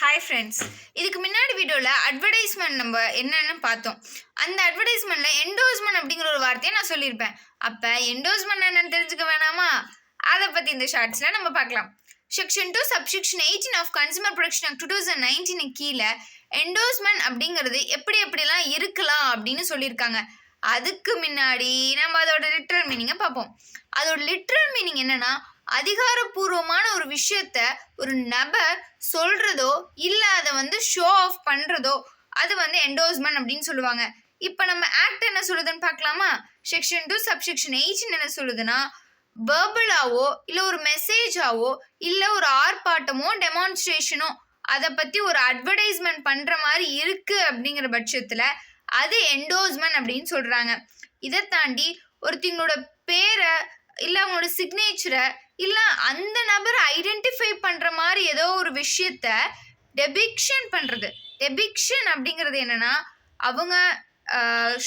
Hi friends இதுக்கு முன்னாடி வீடியோவில் அட்வர்டைஸ்மெண்ட் நம்ம என்னென்னு பார்த்தோம். அந்த அட்வர்டைஸ்மெண்ட்டில் என்டோஸ்மெண்ட் அப்படிங்கிற ஒரு வார்த்தையை நான் சொல்லியிருப்பேன். அப்போ என்டோஸ்மெண்ட் என்னென்னு தெரிஞ்சுக்க வேணாமா? அதை பற்றி இந்த ஷார்ட்ஸில் நம்ம பார்க்கலாம். Section two subsection eighteen of consumer protection act two thousand nineteen கீழே என்டோஸ்மெண்ட் அப்படிங்கிறது எப்படி எப்படிலாம் இருக்கலாம் அப்படின்னு சொல்லியிருக்காங்க. அதுக்கு முன்னாடி நம்ம அதோட லிட்ரல் மீனிங்கை பார்ப்போம். அதோட லிட்ரல் மீனிங் என்னென்னா அதிகாரப்பூர்வமான ஒரு விஷயத்த ஒரு நபர் சொல்றதோ இல்லை அதை வந்து ஷோ ஆஃப் பண்றதோ அது வந்து என்டோஸ்மெண்ட் அப்படின்னு சொல்லுவாங்க. இப்போ நம்ம ஆக்ட் என்ன சொல்லுதுன்னு பார்க்கலாமா? செக்ஷன் டூ சப்செக்ஷன் எயிட்டின் என்ன சொல்லுதுன்னா வேர்பலாவோ இல்லை ஒரு மெசேஜாவோ இல்லை ஒரு ஆர்ப்பாட்டமோ டெமான்ஸ்ட்ரேஷனோ அதை பற்றி ஒரு அட்வர்டைஸ்மெண்ட் பண்ணுற மாதிரி இருக்குது அப்படிங்கிற பட்சத்தில் அது என்டோஸ்மெண்ட் அப்படின்னு சொல்கிறாங்க இதை தாண்டி ஒருத்தங்களோட பேரை இல்லை அவங்களோட சிக்னேச்சரை இல்லை அந்த நபரை ஐடென்டிஃபை பண்ணுற மாதிரி ஏதோ ஒரு விஷயத்த டெபிக்ஷன் பண்ணுறது டெபிக்ஷன் அப்படிங்கிறது என்னென்னா அவங்க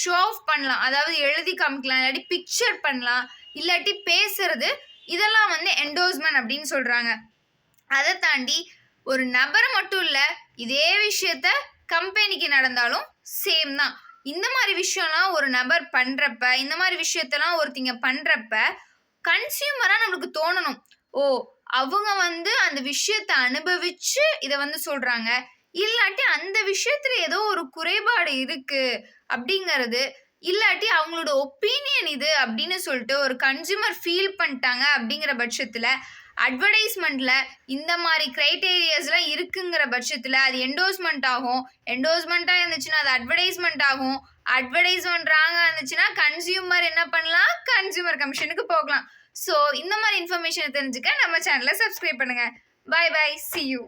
ஷோ ஆஃப் பண்ணலாம். அதாவது எழுதி காமிக்கலாம் இல்லாட்டி பிக்சர் பண்ணலாம் இல்லாட்டி பேசுறது. இதெல்லாம் வந்து என்டோஸ்மெண்ட் அப்படின்னு சொல்கிறாங்க அதை தாண்டி ஒரு நபர் மட்டும் இல்லை இதே விஷயத்த கம்பெனிக்கு நடந்தாலும் சேம் தான். இந்த மாதிரி விஷயம்லாம் ஒரு நபர் பண்ணுறப்ப இந்த மாதிரி விஷயத்தெல்லாம் ஒருத்திங்க பண்ணுறப்ப கன்சியூமராக நம்மளுக்கு தோணணும். ஓ அவங்க வந்து அந்த விஷயத்தை அனுபவிச்சு இதை வந்து சொல்கிறாங்க இல்லாட்டி அந்த விஷயத்துல ஏதோ ஒரு குறைபாடு இருக்கு அப்படிங்கிறது இல்லாட்டி அவங்களோட ஒப்பீனியன் இது அப்படின்னு சொல்லிட்டு ஒரு கன்சியூமர் ஃபீல் பண்ணிட்டாங்க அப்படிங்கிற பட்சத்தில் அட்வர்டைஸ்மெண்ட்டில் இந்த மாதிரி க்ரைட்டேரியாஸ்லாம் இருக்குங்கிற பட்சத்தில் அது என்டோஸ்மெண்ட் ஆகும். என்டோஸ்மெண்ட்டாக இருந்துச்சுன்னா அது அட்வர்டைஸ்மெண்ட் ஆகும். அட்வர்டைஸ்மெண்ட் ராங்காக இருந்துச்சுன்னா கன்சியூமர் என்ன பண்ணலாம்? கன்சியூமர் கமிஷனுக்கு போகலாம். ஸோ இந்த மாதிரி இன்ஃபர்மேஷனை தெரிஞ்சுக்க நம்ம சேனலை சப்ஸ்கிரைப் பண்ணுங்கள் பை பை சி யூ